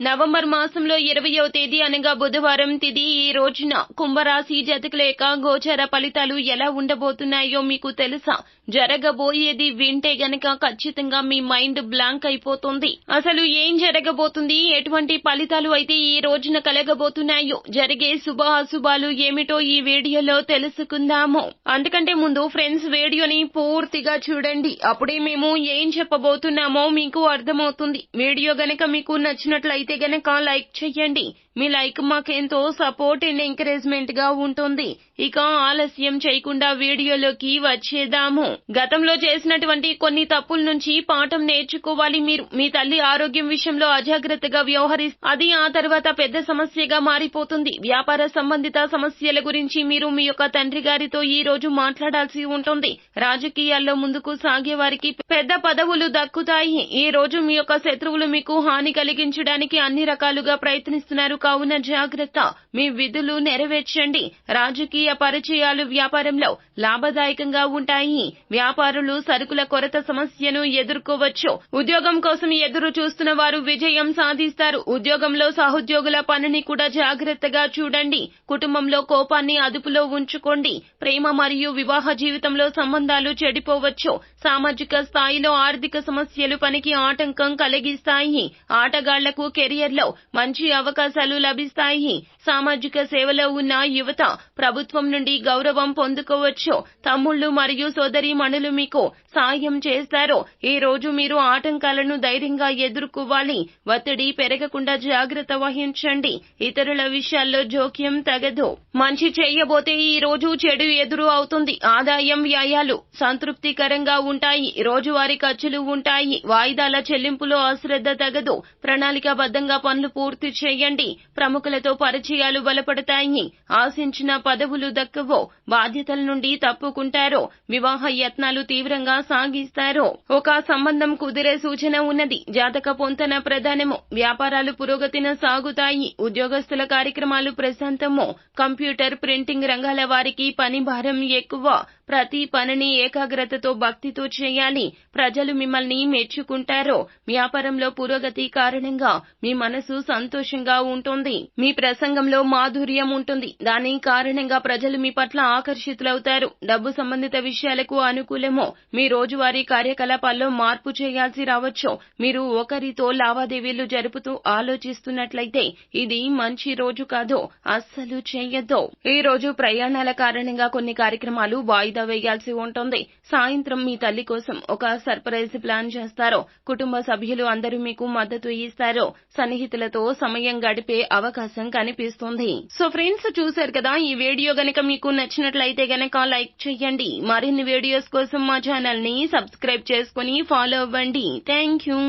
November మాసంలో ఇరవయో తేదీ అనగా బుధవారం తిది ఈ రోజున కుంభరాశి జతకుల యొక్క గోచర ఫలితాలు ఎలా ఉండబోతున్నాయో మీకు తెలుసా? జరగబోయేది వింటే గనక ఖచ్చితంగా మీ మైండ్ బ్లాంక్ అయిపోతుంది. అసలు ఏం జరగబోతుంది? ఎటువంటి ఫలితాలు అయితే ఈ రోజున కలగబోతున్నాయో? జరిగే శుభ అశుభాలు ఏమిటో ఈ వీడియోలో తెలుసుకుందాము. అందుకంటే ముందు ఫ్రెండ్స్ వీడియోని పూర్తిగా చూడండి. అప్పుడే మేము ఏం చెప్పబోతున్నామో మీకు అర్థమవుతుంది. వీడియో గనక మీకు నచ్చినట్లయితే గనక లైక్ చేయండి మీ లైక్ మాకెంతో సపోర్ట్ అండ్ ఎంకరేజ్మెంట్గా ఉంటుంది. ఇక ఆలస్యం చేయకుండా వీడియోలోకి వచ్చేద్దాము. గతంలో చేసినటువంటి కొన్ని తప్పుల నుంచి పాఠం నేర్చుకోవాలి మీరు. మీ తల్లి ఆరోగ్యం విషయంలో అజాగ్రత్తగా వ్యవహరిస్తే అది ఆ తర్వాత పెద్ద సమస్యగా మారిపోతుంది. వ్యాపార సంబంధిత సమస్యల గురించి మీరు మీ యొక్క తండ్రి గారితో ఈ రోజు మాట్లాడాల్సి ఉంటుంది. రాజకీయాల్లో ముందుకు సాగే వారికి పెద్ద పదవులు దక్కుతాయి. ఈ రోజు మీ యొక్క శత్రువులు మీకు హాని కలిగించడానికి అన్ని రకాలుగా ప్రయత్నిస్తున్నారు కావున జాగ్రత్త. మీ విధులు నెరవేర్చండి. రాజకీయ పరిచయాలు వ్యాపారంలో లాభదాయకంగా ఉంటాయి. వ్యాపారులు సరుకుల కొరత సమస్యను ఎదుర్కోవచ్చు. ఉద్యోగం కోసం ఎదురు చూస్తున్న వారు విజయం సాధిస్తారు. ఉద్యోగంలో సహోద్యోగుల పనిని కూడా జాగ్రత్తగా చూడండి. కుటుంబంలో కోపాన్ని అదుపులో ఉంచుకోండి. ప్రేమ మరియు వివాహ జీవితంలో సంబంధాలు చెడిపోవచ్చు. సామాజిక స్థాయిలో ఆర్థిక సమస్యలు పనికి ఆటంకం కలిగిస్తాయి. ఆటగాళ్ళకు కెరియర్లో మంచి అవకాశాలు లభిస్తాయి. సామాజిక సేవలో ఉన్న యువత ప్రభుత్వం నుండి గౌరవం పొందుకోవచ్చు. తమ్ముళ్ళు మరియు సోదరి మణులు మీకు సాయం చేస్తారు. ఈ రోజు మీరు ఆటంకాలను ధైర్యంగా ఎదుర్కోవాలి. ఒత్తిడి పెరగకుండా జాగ్రత్త వహించండి. ఇతరుల విషయాల్లో జోక్యం తగదు. మంచి చేయబోతే ఈ రోజు చెడు ఎదురు అవుతుంది. ఆదాయం వ్యయాలు సంతృప్తికరంగా ఉంటాయి. రోజువారీ ఖర్చులు ఉంటాయి. వాయిదాల చెల్లింపులో అశ్రద్ధ తగదు. ప్రణాళికాబద్ధంగా పనులు పూర్తి చేయండి. ప్రముఖులతో పరిచయాలు బలపడతాయి ఆశించిన పదవులు దక్కవో బాధ్యతల నుండి తప్పుకుంటారో వివాహ యత్నాలు తీవ్రంగా సాగిస్తారో. ఒక సంబంధం కుదిరే సూచన ఉన్నది. జాతక పొంతన ప్రధానము. వ్యాపారాలు పురోగతిన సాగుతాయి. ఉద్యోగస్తుల కార్యక్రమాలు ప్రశాంతము. కంప్యూటర్ ప్రింటింగ్ రంగాల వారికి పని భారం ఎక్కువ. ప్రతి పనిని ఏకాగ్రతతో భక్తితో చేయాలి. ప్రజలు మిమ్మల్ని మెచ్చుకుంటారో. వ్యాపారంలో పురోగతి కారణంగా మీ మనసు సంతోషంగా ఉంటుంది. మీ ప్రసంగంలో మాధుర్యం ఉంటుంది. దాని కారణంగా ప్రజలు మీ పట్ల ఆకర్షితులవుతారు. డబ్బు సంబంధిత విషయాలకు అనుకూలమో మీ రోజువారీ కార్యకలాపాల్లో మార్పు చేయాల్సి రావచ్చు మీరు ఒకరితో లావాదేవీలు జరుపుతూ ఆలోచిస్తున్నట్లయితే ఇది మంచి రోజు కాదు అస్సలు చేయొద్దు ఈ రోజు ప్రయాణాల కారణంగా కొన్ని కార్యక్రమాలు వాయిదా వేయాల్సి ఉంటుంది. సాయంత్రం మీ తల్లి కోసం ఒక సర్ప్రైజ్ ప్లాన్ చేస్తారో కుటుంబ సభ్యులు అందరూ మీకు మద్దతు ఇస్తారో సన్నిహితులతో సమయం గడిపే అవకాశం కనిపిస్తుంది. సో ఫ్రెండ్స్ చూశారు కదా ఈ వీడియో గనక మీకు నచ్చినట్లయితే గనక లైక్ చేయండి. మరిన్ని వీడియోస్ కోసం మా ఛానల్ని సబ్స్క్రైబ్ చేసుకుని ఫాలో అవ్వండి. Thank you.